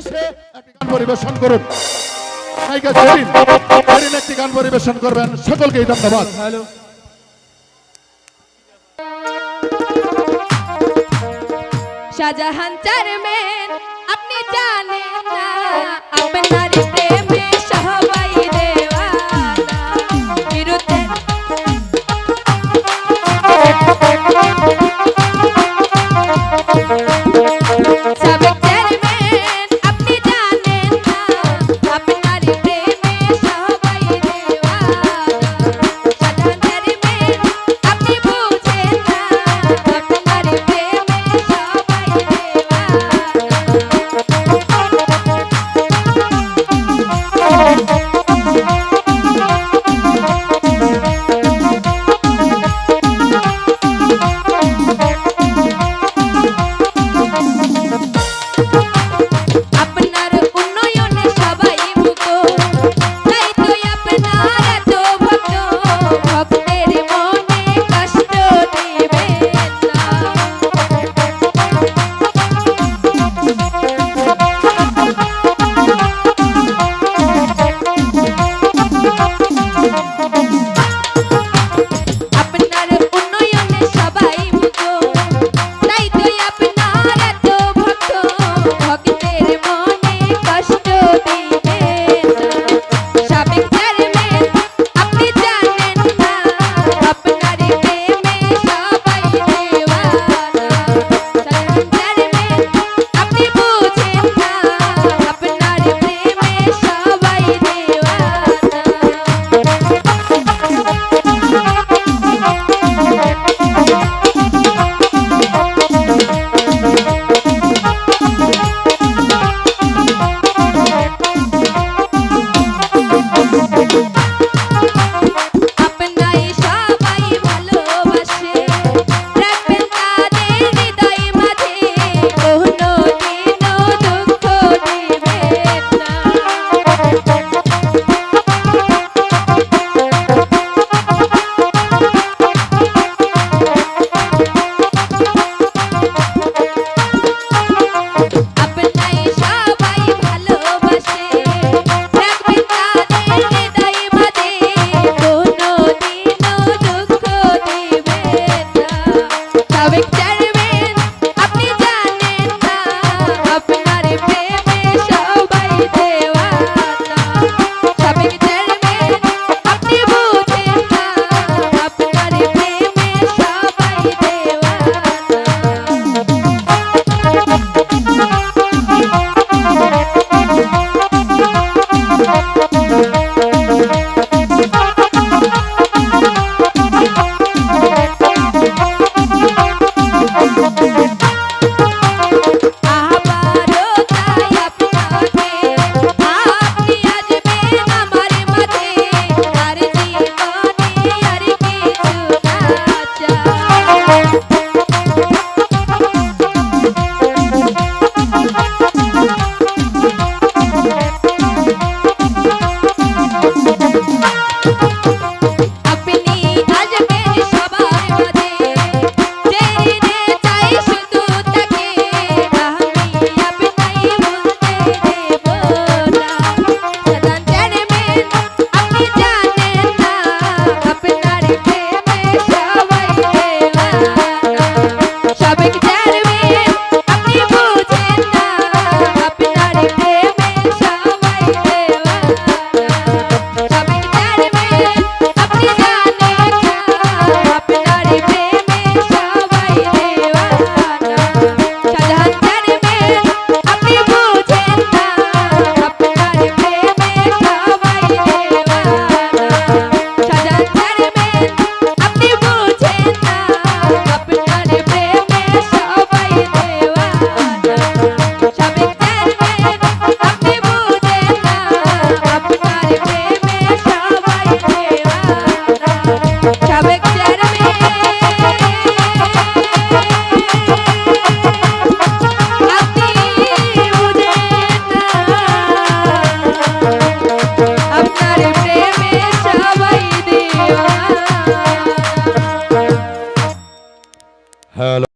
এসে একটি গান পরিবেশন করুন। নায়িকা জরিন জরিন একটি গান পরিবেশন করবেন। সকলকেই ধন্যবাদ। হ্যালো। শাহজাহান চেয়ারম্যান